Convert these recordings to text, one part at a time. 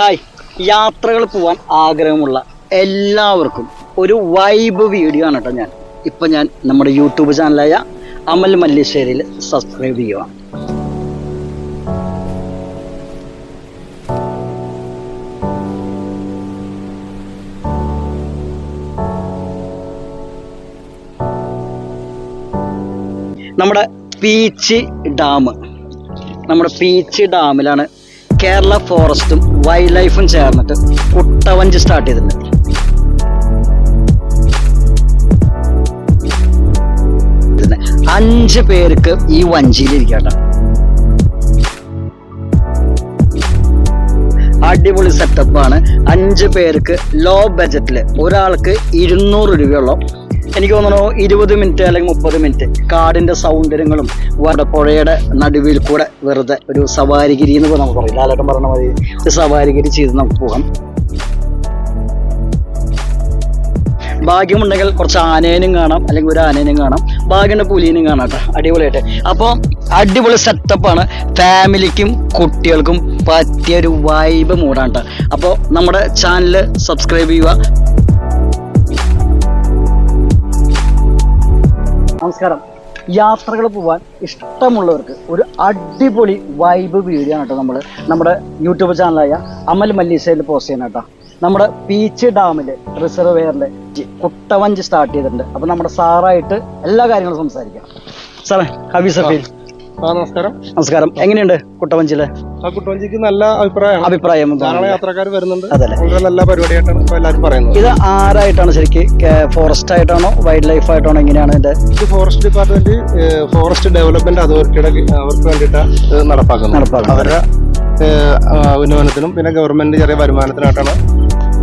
Hi. യാത്രകൾ പോവാൻ ആഗ്രഹമുള്ള എല്ലാവർക്കും ഒരു വൈബ് വീഡിയോ ആണ് കേട്ടോ ഞാൻ. ഇപ്പം ഞാൻ നമ്മുടെ യൂട്യൂബ് ചാനലായ അമൽ മല്ലേശ്വരിയിൽ സബ്സ്ക്രൈബ് ചെയ്യുക നമ്മുടെ പീച്ച് ഡാം. നമ്മുടെ പീച്ച് ഡാമിലാണ് കേരള ഫോറസ്റ്റും വൈൽഡ് ലൈഫും ചേർന്നിട്ട് കുട്ടവഞ്ചി സ്റ്റാർട്ട് ചെയ്തിട്ടുണ്ട്. അഞ്ച് പേർക്ക് ഈ വഞ്ചിയിൽ ഇരിക്കട്ടെ അടിപൊളി സെറ്റപ്പാണ് അഞ്ച് പേർക്ക് ലോ ബജറ്റിൽ ഒരാൾക്ക് ഇരുന്നൂറ് രൂപയുള്ള. എനിക്ക് തോന്നുന്നു ഇരുപത് മിനിറ്റ് അല്ലെങ്കിൽ മുപ്പത് മിനിറ്റ് കാടിന്റെ സൗന്ദര്യങ്ങളും വേറെ പുഴയുടെ നടുവിൽ കൂടെ വെറുതെ ഒരു സവാരിഗിരി എന്ന് നമുക്ക് പറയും. ലാലേട്ടൻ പറഞ്ഞ മതി സവാരിഗിരി ചെയ്ത് നമുക്ക് പോകാം. ഭാഗ്യമുണ്ടെങ്കിൽ കുറച്ച് ആനേനും കാണാം അല്ലെങ്കിൽ ഒരു ആനേനും കാണാം ഭാഗ്യമുണ്ട് പുലീനും കാണാം കേട്ടോ. അടിപൊളിയായിട്ട്. അപ്പോൾ അടിപൊളി സെറ്റപ്പാണ് ഫാമിലിക്കും കുട്ടികൾക്കും പറ്റിയ ഒരു വൈബ് മൂടാണ് കേട്ടോ. അപ്പോൾ നമ്മുടെ ചാനൽ സബ്സ്ക്രൈബ് ചെയ്യുക. നമസ്കാരം. യാത്രകൾ പോവാൻ ഇഷ്ടമുള്ളവർക്ക് ഒരു അടിപൊളി വൈബ് വീഡിയോ ആണ് കേട്ടോ നമ്മൾ നമ്മുടെ യൂട്യൂബ് ചാനലായ അമൽ മല്ലീസയിൽ പോസ്റ്റ് ചെയ്യാനാട്ടോ കേട്ടോ. നമ്മുടെ പീച്ച് ഡാമിൽ റിസർവെയറിൽ കുട്ടവഞ്ചി സ്റ്റാർട്ട് ചെയ്തിട്ടുണ്ട്. അപ്പൊ നമ്മുടെ സാറായിട്ട് എല്ലാ കാര്യങ്ങളും സംസാരിക്കാം. സാറേ ഹബി സഫീൽ. നമസ്കാരം. നമസ്കാരം. എങ്ങനെയുണ്ട് കുട്ടവഞ്ചിയിലെ കുട്ടവഞ്ചിക്ക് നല്ല അഭിപ്രായം അഭിപ്രായം യാത്രക്കാർ വരുന്നുണ്ട്. വളരെ നല്ല പരിപാടിയായിട്ടാണ് എല്ലാവരും പറയുന്നത്. ഇത് ആരായിട്ടാണ് ശരിക്കും ഫോറസ്റ്റ് ആയിട്ടാണോ വൈൽഡ് ലൈഫ് ആയിട്ടാണോ എങ്ങനെയാണ് ഇത്? ഫോറസ്റ്റ് ഡിപ്പാർട്ട്മെന്റ് ഫോറസ്റ്റ് ഡെവലപ്മെന്റ് അതോറിറ്റിയുടെ അവർക്ക് വേണ്ടിയിട്ട് നടപ്പാക്കുന്നത്. അവരുടെ ഉന്നമനത്തിനും പിന്നെ ഗവൺമെന്റ് ചെറിയ വരുമാനത്തിനായിട്ടാണ്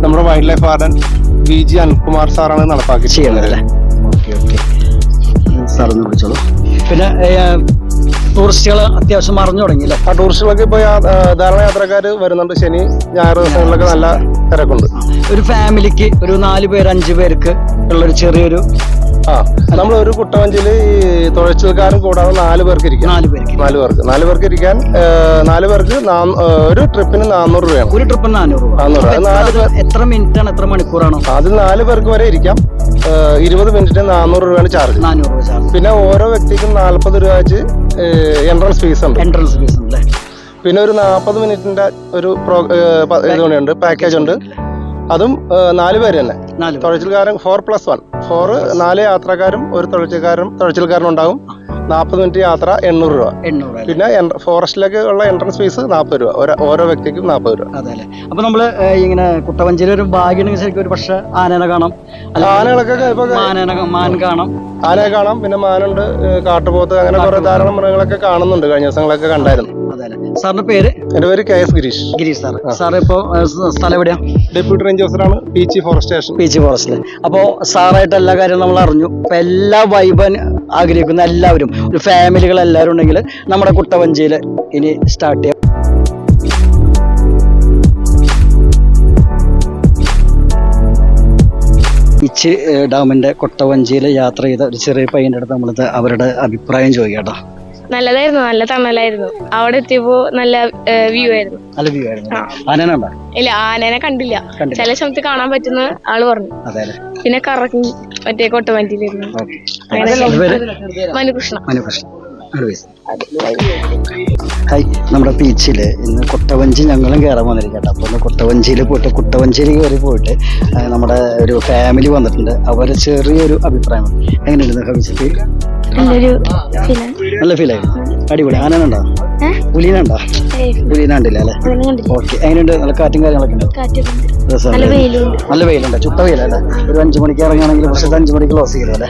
നമ്മുടെ wildlife garden V G Anilkumar സാറാണ് നടപ്പാക്കി ചെയ്യുന്നത് ഓക്കെ ഓക്കെ. സാറൊന്ന് വിളിച്ചോളൂ. പിന്നെ ടൂറിസ്റ്റുകൾ അത്യാവശ്യം മറിഞ്ഞു തുടങ്ങി അല്ലേ ആ ടൂറിസ്റ്റുകളൊക്കെ ഇപ്പൊ യാ- ധാരാളം യാത്രക്കാർ വരുന്നുണ്ട്. ശനി ഞായർ ദിവസങ്ങളിലൊക്കെ നല്ല തിരക്കുണ്ട്. ഒരു ഫാമിലിക്ക് ഒരു നാല് പേര് അഞ്ച് പേർക്ക് ഉള്ളൊരു ചെറിയൊരു ആ നമ്മൾ ഒരു കുട്ടവഞ്ചിയിൽ ഈ തുഴച്ചുകാരൻ കൂടാതെ നാല് പേർക്ക് ഇരിക്കും. നാല് പേർക്ക് നാല് പേർക്ക്. നാല് പേർക്ക് ഇരിക്കാൻ നാല് പേർക്ക് ഒരു ട്രിപ്പിന് നാനൂറ് രൂപയാണ്. ഒരു ട്രിപ്പിന് നാനൂറ് രൂപ. നാനൂറ് നാല് എത്ര- മിനിറ്റ് ആണ് എത്ര മണിക്കൂറാണോ? അത് നാല് പേർക്ക് വരെ ഇരിക്കാം. ഇരുപത് മിനിറ്റിന് നാനൂറ് രൂപയാണ് ചാർജ് നാനൂറ് രൂപ ചാർജ് പിന്നെ ഓരോ വ്യക്തിക്കും നാൽപ്പത് രൂപ വെച്ച് എൻട്രൻസ് ഫീസ് ഉണ്ട്. എൻട്രൻസ് ഫീസ് ഉണ്ട്. പിന്നെ ഒരു നാൽപ്പത് മിനിറ്റിന്റെ ഒരു ഇതുണ്ട്. പാക്കേജ് ഉണ്ട്. അതും നാല് പേര് തന്നെ. തുഴച്ചിൽക്കാരൻ ഫോർ പ്ലസ് വൺ ഫോർ നാല് യാത്രക്കാരും ഒരു തുഴച്ചിൽക്കാരും തുഴച്ചിൽക്കാരനും ഉണ്ടാവും നാൽപ്പത് മിനിറ്റ് യാത്ര എണ്ണൂറ് രൂപ. എണ്ണൂറ്? പിന്നെ ഫോറസ്റ്റിലേക്ക് ഉള്ള എൻട്രൻസ് ഫീസ് നാൽപ്പത് രൂപ. ഓരോ- വ്യക്തിക്കും നാൽപ്പത് രൂപ. അതെ അല്ലേ അപ്പൊ നമ്മൾ ഇങ്ങനെ കുട്ടവഞ്ചിയിൽ ഒരു ഭാഗ്യമുണ്ടെങ്കിൽ ശരിക്കും ഒരു പക്ഷെ ആനേനെ കാണാം. ആനകളൊക്കെ ഇപ്പൊ മാൻ കാണാം. ആനയെ കാണാം. പിന്നെ മാനുണ്ട് കാട്ടുപോത്ത് അങ്ങനെ കുറെ ധാരാളം മൃഗങ്ങളൊക്കെ കാണുന്നുണ്ട്. കഴിഞ്ഞ ദിവസങ്ങളൊക്കെ കണ്ടായിരുന്നു. സാറിന്റെ പേര്? എന്റെ പേര് K S Girish. Girish sir sir ഇപ്പോ സ്ഥലം എവിടെയാ? ഡെപ്യൂട്ടി റേഞ്ച് ഓഫീസറാണ് ജി ഫോറസ്റ്റ് സ്റ്റേഷൻ പീച്ച് ഫോറസ്റ്റിൽ അപ്പോൾ സാറായിട്ട് എല്ലാ കാര്യവും നമ്മൾ അറിഞ്ഞു. അപ്പൊ എല്ലാ വൈബൻ ആഗ്രഹിക്കുന്ന എല്ലാവരും ഒരു ഫാമിലികൾ എല്ലാവരും ഉണ്ടെങ്കിൽ നമ്മുടെ കുട്ടവഞ്ചിയിൽ ഇനി സ്റ്റാർട്ട് ചെയ്യാം. ഇച്ച് ഡാമിന്റെ കൊട്ടവഞ്ചിയിൽ യാത്ര ചെയ്ത ഒരു ചെറിയ പയ്യന്റെ അടുത്ത് നമ്മളിത് അവരുടെ അഭിപ്രായം ചോദിക്കാം കേട്ടോ. നല്ലതായിരുന്നു നല്ല തണലായിരുന്നു. അവിടെ എത്തിയപ്പോ നല്ല വ്യൂ ആയിരുന്നു. നല്ല വ്യൂ ആയിരുന്നു ഇല്ല ആനേനെ കണ്ടില്ല. ചില സമയത്ത് കാണാൻ പറ്റുന്ന ആൾ പറഞ്ഞു. പിന്നെ കറങ്ങി മറ്റേ കൊട്ടവഞ്ചിയിലിരുന്നു മനുകൃഷ്ണ. മനുകൃഷ്ണ. ഹായ് നമ്മുടെ ബീച്ചിൽ ഇന്ന് കുട്ടവഞ്ചി ഞങ്ങളും കയറാൻ വന്നിരിക്കട്ടെ അപ്പോൾ ഒന്ന് കുട്ടവഞ്ചിയിൽ പോയിട്ട് കുട്ടവഞ്ചിയിൽ കയറി പോയിട്ട് നമ്മുടെ ഒരു ഫാമിലി വന്നിട്ടുണ്ട്. അവർ ചെറിയൊരു അഭിപ്രായം. എങ്ങനെയുണ്ട് ഹബിച്ചി നല്ലൊരു നല്ല ഫീലായി അടിപൊളി. ആനനുണ്ടോ? പുലീനുണ്ടോ? പുലീനുണ്ടില്ല അല്ലേ? ഓക്കെ. എങ്ങനെയുണ്ട്? നല്ല കാറ്റും കാര്യങ്ങളൊക്കെ ഉണ്ടോ. നല്ല വെയിലുണ്ട്. ചുട്ട വെയിലല്ലേ? ഒരു അഞ്ചു മണിക്ക് ഇറങ്ങുകയാണെങ്കിൽ പക്ഷേ അഞ്ചു മണിക്ക് ക്ലോസ് ചെയ്യും അല്ലേ?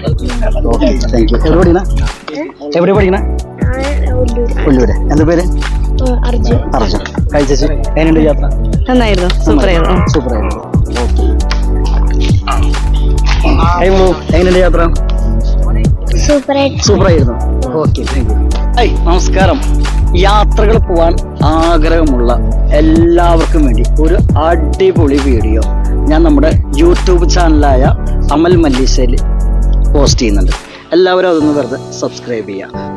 ഓക്കെ. താങ്ക് യു എവിടെ പഠിക്കണ? എവിടെ പഠിക്കണ? ഉള്ളൂര് എന്താ പേര്? അർജുൻ. അർജുൻ. കഴിച്ചു എങ്ങനെയുണ്ട് യാത്ര? നന്നായിരുന്നു. സൂപ്പർ ആയിരുന്നു സൂപ്പർ ആയിരുന്നു ഓക്കെ എങ്ങനെയുണ്ട് യാത്ര? ആയിരുന്നു ഓക്കെ താങ്ക് യു ഐ നമസ്കാരം. യാത്രകൾ പോവാൻ ആഗ്രഹമുള്ള എല്ലാവർക്കും വേണ്ടി ഒരു അടിപൊളി വീഡിയോ ഞാൻ നമ്മുടെ യൂട്യൂബ് ചാനലായ അമൽ മല്ലീസയിൽ പോസ്റ്റ് ചെയ്യുന്നുണ്ട്. എല്ലാവരും അതൊന്ന് വെറുതെ സബ്സ്ക്രൈബ് ചെയ്യുക.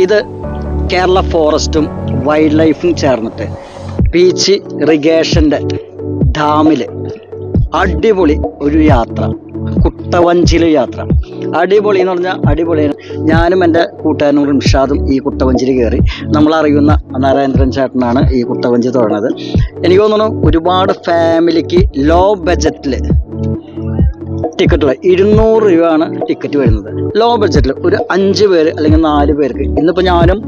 ഇത് കേരള ഫോറസ്റ്റും വൈൽഡ് ലൈഫും ചേർന്നിട്ട് ബീച്ച് ഇറിഗേഷന്റെ ഡാമിൽ അടിപൊളി ഒരു യാത്ര കുട്ടവഞ്ചിയിലെ യാത്ര. അടിപൊളി എന്ന് പറഞ്ഞാൽ അടിപൊളി. ഞാനും എന്റെ കൂട്ടുകാരനും റിംഷാദും ഈ കുട്ടവഞ്ചിയിൽ കയറി. നമ്മളറിയുന്ന നാരായണൻ ചേട്ടനാണ് ഈ കുട്ടവഞ്ചി തുടങ്ങുന്നത് എനിക്ക് തോന്നുന്നു ഒരുപാട് ഫാമിലിക്ക് ലോ ബജറ്റിൽ ടിക്കറ്റുകൾ ഇരുന്നൂറ് രൂപയാണ് ടിക്കറ്റ് വരുന്നത്. ലോ ബഡ്ജറ്റിൽ ഒരു അഞ്ച് പേര് അല്ലെങ്കിൽ നാല് പേർക്ക്. ഇന്നിപ്പോൾ ഞാനും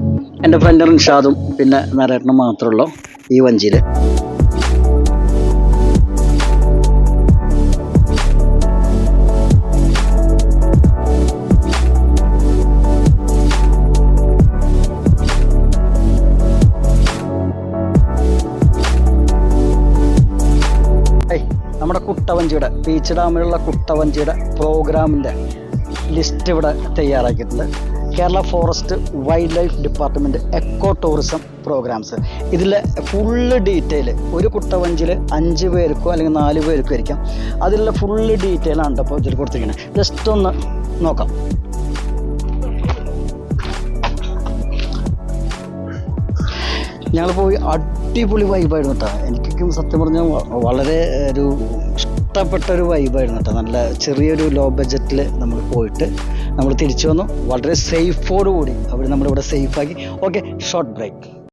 എന്റെ ഫ്രണ്ട് റിൻഷാദും പിന്നെ നരേട്ടനും മാത്രമേ ഉള്ളൂ ഈ വഞ്ചിയിൽ കുട്ടവഞ്ചിയുടെ ബീച്ച് ഡാമിലുള്ള കുട്ടവഞ്ചിയുടെ പ്രോഗ്രാമിന്റെ ലിസ്റ്റ് ഇവിടെ തയ്യാറാക്കിയിട്ടുണ്ട്. Kerala forest wildlife department eco tourism programmes full detail detail ഒരു കുട്ടവഞ്ചിൽ അഞ്ച് പേർക്കോ അല്ലെങ്കിൽ നാല് പേർക്കോ ആയിരിക്കാം. അതിലുള്ള ഫുള്ള് ഡീറ്റെയിൽ ആണ് ഇപ്പോൾ ഇതിൽ കൊടുത്തിരിക്കുന്നത്. ജസ്റ്റ് ഒന്ന് നോക്കാം. ഞങ്ങൾ പോയി അടിപൊളി വൈബായിരുന്നു കേട്ടോ എനിക്കും സത്യം പറഞ്ഞാൽ വളരെ ഒരു ഇഷ്ടപ്പെട്ട ഒരു വൈബായിരുന്നു കേട്ടോ നല്ല ചെറിയൊരു ലോ ബഡ്ജറ്റിൽ നമ്മൾ പോയിട്ട് നമ്മൾ തിരിച്ചു വന്നു. വളരെ സേഫോടുകൂടി അവർ നമ്മളിവിടെ സേഫാക്കി ഓക്കെ ഷോർട്ട് ബ്രേക്ക്